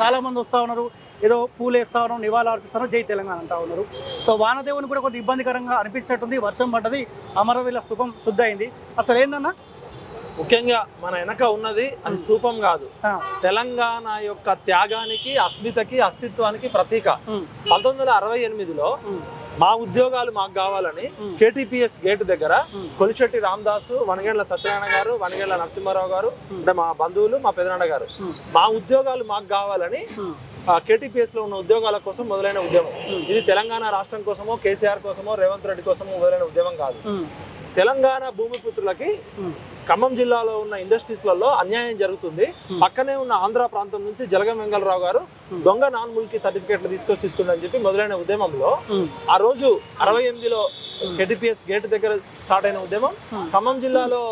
చాలా మంది వస్తూ ఉన్నారు ఏదో పూలు వేస్తా ఉన్నారు నివాళులు అర్పిస్తారు జై తెలంగాణ అంటా ఉన్నారు. సో వానదేవుని కూడా కొంచెం ఇబ్బందికరంగా అనిపించినట్టుంది వర్షం పడ్డది అమరవీల స్థూపం శుద్ధ అయింది అసలు ఏందన్నా? ముఖ్యంగా మన వెనక ఉన్నది అది స్తూపం కాదు. తెలంగాణ యొక్క త్యాగానికి అస్మితకి అస్తిత్వానికి ప్రతీక. పంతొమ్మిది వందల అరవై ఎనిమిదిలో మా ఉద్యోగాలు మాకు కావాలని. కేటీపీఎస్ గేట్ దగ్గర. కొలిశెట్టి రామదాసు వనగేళ్ళ సత్యనారాయణ గారు వనగేళ్ళ నరసింహారావు గారు. అంటే మా బంధువులు మా పెదనాన్న గారు మా ఉద్యోగాలు మాకు కావాలని కేటీపీఎస్లో ఉన్న ఉద్యోగాల కోసం మొదలైన ఉద్యమం. ఇది తెలంగాణ రాష్ట్రం కోసమో కేసీఆర్ కోసమో రేవంత్ రెడ్డి కోసమో మొదలైన ఉద్యమం కాదు తెలంగాణ భూమిపుత్రులకి ఉమ్, ఖమ్మం జిల్లాలో ఉన్న ఇండస్ట్రీస్లలో అన్యాయం జరుగుతుంది. పక్కనే ఉన్న ఆంధ్ర ప్రాంతం నుంచి జలగం వెంగళరావు గారు. దొంగ నాన్ ముల్కీ సర్టిఫికేట్లు తీసుకొచ్చి ఇస్తుండని చెప్పి మొదలైన ఉద్యమంలో ఆ రోజు అరవై ఎనిమిదిలో కేటీపీఎస్ గేట్ దగ్గర స్టార్ట్ అయిన ఉద్యమం. ఖమ్మం జిల్లాలో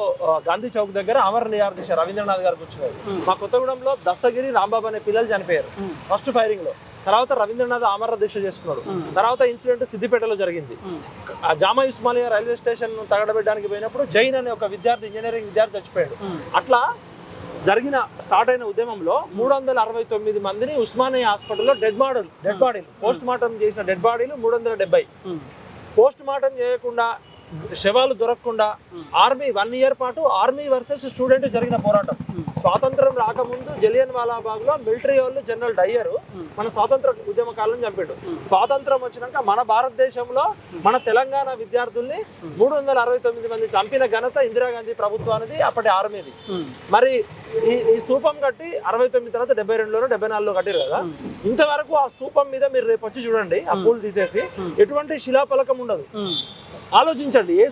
గాంధీ చౌక్ దగ్గర అమర నియార్ రవీంద్రనాథ్ గారు కూర్చున్నారు. మా కొత్తగూడెంలో దస్తగిరి రాంబాబు అనే పిల్లలు చనిపోయారు ఫస్ట్ ఫైరింగ్లో తర్వాత రవీంద్రనాథ్ అమర దీక్ష చేసుకున్నాడు. తర్వాత ఇన్సిడెంట్ సిద్దిపేటలో జరిగింది. ఆ జామా ఉస్మానియా రైల్వే స్టేషన్ తగడబెట్టడానికి పోయినప్పుడు జైన్ అనే ఒక విద్యార్థి ఇంజనీరింగ్ విద్యార్థి చచ్చిపోయాడు. అట్లా జరిగిన స్టార్ట్ అయిన ఉద్యమంలో మూడు వందల అరవై తొమ్మిది మందిని ఉస్మానియా హాస్పిటల్లో డెడ్ బాడీలు డెడ్ బాడీలు పోస్ట్ మార్టం చేసిన డెడ్ బాడీలు మూడు వందల డెబ్బై పోస్ట్ మార్టం చేయకుండా శవాలు దొరకకుండా Hmm. ఆర్మీ వన్ ఇయర్ పాటు ఆర్మీ వర్సెస్ స్టూడెంట్ జరిగిన పోరాటం Hmm. స్వాతంత్రం రాకముందు జలియన్ వాలాబాగ్లో మిలిటరీ వాళ్ళు జనరల్ డయ్యర్ Hmm. మన స్వాతంత్ర ఉద్యమ కాలం చంపాడు. స్వాతంత్రం వచ్చినాక మన భారతదేశంలో మన తెలంగాణ విద్యార్థుల్ని మూడు వందల అరవై తొమ్మిది మంది చంపిన ఘనత ఇందిరాగాంధీ ప్రభుత్వానికి అప్పటి ఆర్మీది మరి ఈ ఈ స్తూపం కట్టి అరవై తొమ్మిది తర్వాత డెబ్బై రెండులోనో డెబ్బై నాలుగులో కట్టారు కదా ఇంతవరకు ఆ స్తూపం మీద మీరు రేపు వచ్చి చూడండి ఆ. పూలు తీసేసి. ఎటువంటి శిలాఫలకం ఉండదు. ఆలోచించండి. ఏ